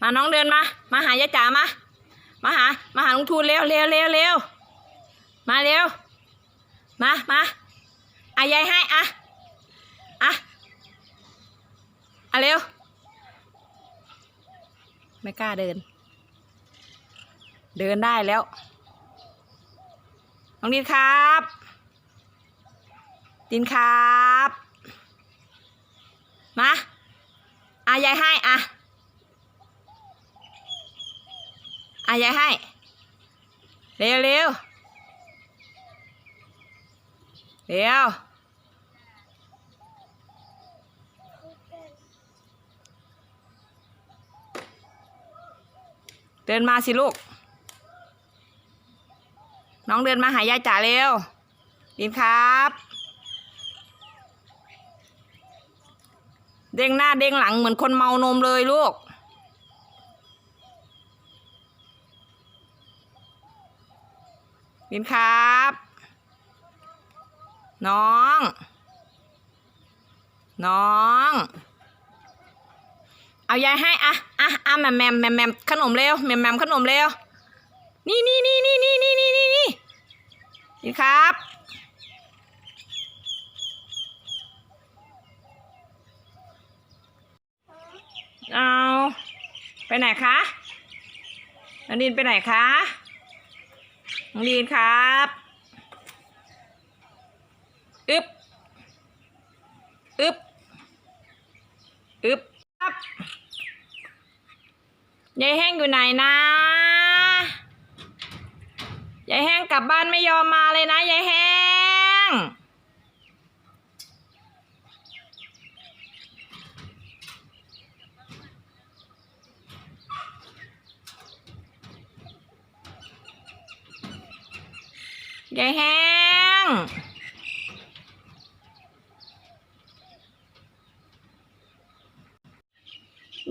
มาน้องเดินมา มาหายายจ๋ามา มาหา มาหาลุงทูนเร็วเร็วเร็วเร็วมาเร็ว มามาอายายให้อะอะอะเร็ว ไม่กล้าเดิน เดินได้แล้ว น้องดินครับ ดินครับ มาอายายให้อะ อายายให้ เร็วเร็วเร็วเดินมาสิลูก น้องเดินมาหายายจ๋าเร็วดินครับ เด้งหน้าเด้งหลังเหมือนคนเมานมเลยลูก ดินครับ น้อง น้อง เอายายให้อะอะอะแหมมแหมมแหมมแหมมขนมเร็วแหมมแหมมขนมเร็ว นี่นี่นี่นี่นี่นี่นี่นี่นี่ดินครับ เอา ไปไหนคะน้องดีนไปไหนคะ น้องลีนครับอึบอึบอึบครับยายแห้งอยู่ไหนนะยายแห้งกลับบ้านไม่ยอมมาเลยนะยายแห้ง ยายแห้ง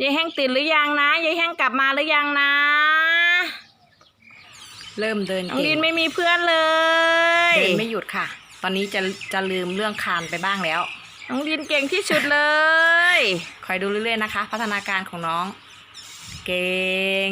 ยายแห้งตื่นหรือยังนะ ยายแห้งกลับมาหรือยังนะ เริ่มเดินน้องเก่ดิงนไม่มีเพื่อนเลย เดินไม่หยุดค่ะ ตอนนี้จะจะลืมเรื่องคานไปบ้างแล้ว น้องดินเก่งที่สุดเลย คอยดูเรื่อยๆนะคะ พัฒนาการของน้อง เก่ง